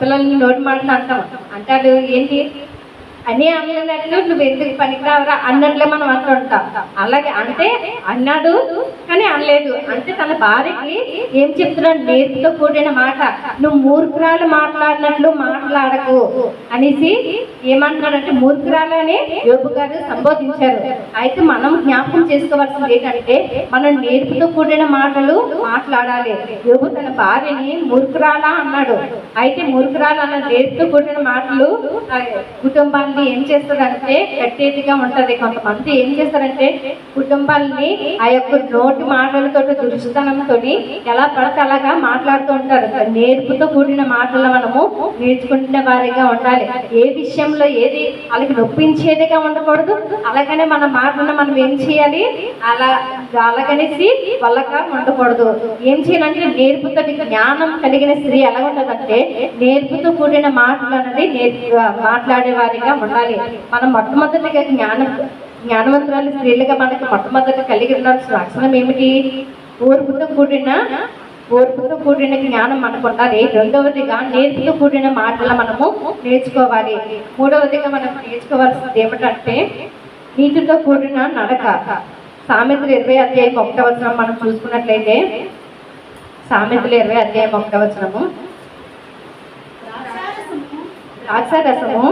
పిల్లల్ని నోటి మాటలు అంటాం. అంటాడు ఏంటి? అని అనలేనట్లు నువ్వు ఎందుకు పనికిరావరా అన్నట్లే మనం అంటుంటాం అలాగే అంటే అన్నాడు కానీ అనలేదు. అంటే తన భార్యకి ఏం చెప్తున్నాడు? నేర్పుతో కూడిన మాట. నువ్వు మూర్ఖురాలు మాట్లాడినట్లు మాట్లాడకు అనేసి ఏమంటున్నాడంటే మూర్ఖురాలని యోగు గారు సంబోధించారు. అయితే మనం జ్ఞాపకం చేసుకోవాల్సింది ఏంటంటే మనం నేర్పుతో కూడిన మాటలు మాట్లాడాలి. యోగు తన భార్యని మూర్ఖురాలా అన్నాడు. అయితే మూర్ఖురాలు అన్న నేర్పుతో కూడిన మాటలు కుటుంబాన్ని కుటుంబాన్ని ఏం చేస్తారంటే కట్టేదిగా ఉంటది. కొంతమంది ఏం చేస్తారంటే కుటుంబాలని ఆ యొక్క నోటి మాటలతో దురుస్తనంతో ఎలా పడితే అలాగా మాట్లాడుతూ ఉంటారు. నేర్పుతో కూడిన మాటలు మనము నేర్చుకుంటున్న వారిగా ఉండాలి. ఏ విషయంలో ఏది వాళ్ళకి నొప్పించేదిగా ఉండకూడదు. అలాగనే మన మాటలను మనం ఏం చేయాలి? అలా అలాగనేసి వాళ్ళక ఉండకూడదు. ఏం చేయాలంటే నేర్పుతో జ్ఞానం కలిగిన స్త్రీ ఎలా ఉంటుందంటే నేర్పుతో కూడిన మాటలు అనేది మాట్లాడే వారిగా ఉండాలి. మనం మొట్టమొదటిగా జ్ఞానం జ్ఞానవంతురాలు స్త్రీలుగా మనకి మొట్టమొదటి కలిగి ఉండాల్సిన లక్షణం ఏమిటి? ఓర్పుతో కూడిన ఓర్పుతో కూడిన జ్ఞానం మనకు ఉండాలి. రెండవదిగా నేర్పుతో కూడిన మాటలు మనము నేర్చుకోవాలి. మూడవదిగా మనం నేర్చుకోవాల్సింది ఏమిటంటే నీతితో కూడిన నడక. సామెతలు ఇరవై అధ్యాయం ఒకటవ వచనం మనం చూసుకున్నట్లయితే సామెతలు ఇరవై అధ్యాయం ఒకటవ వచనము. ద్రాక్షారసము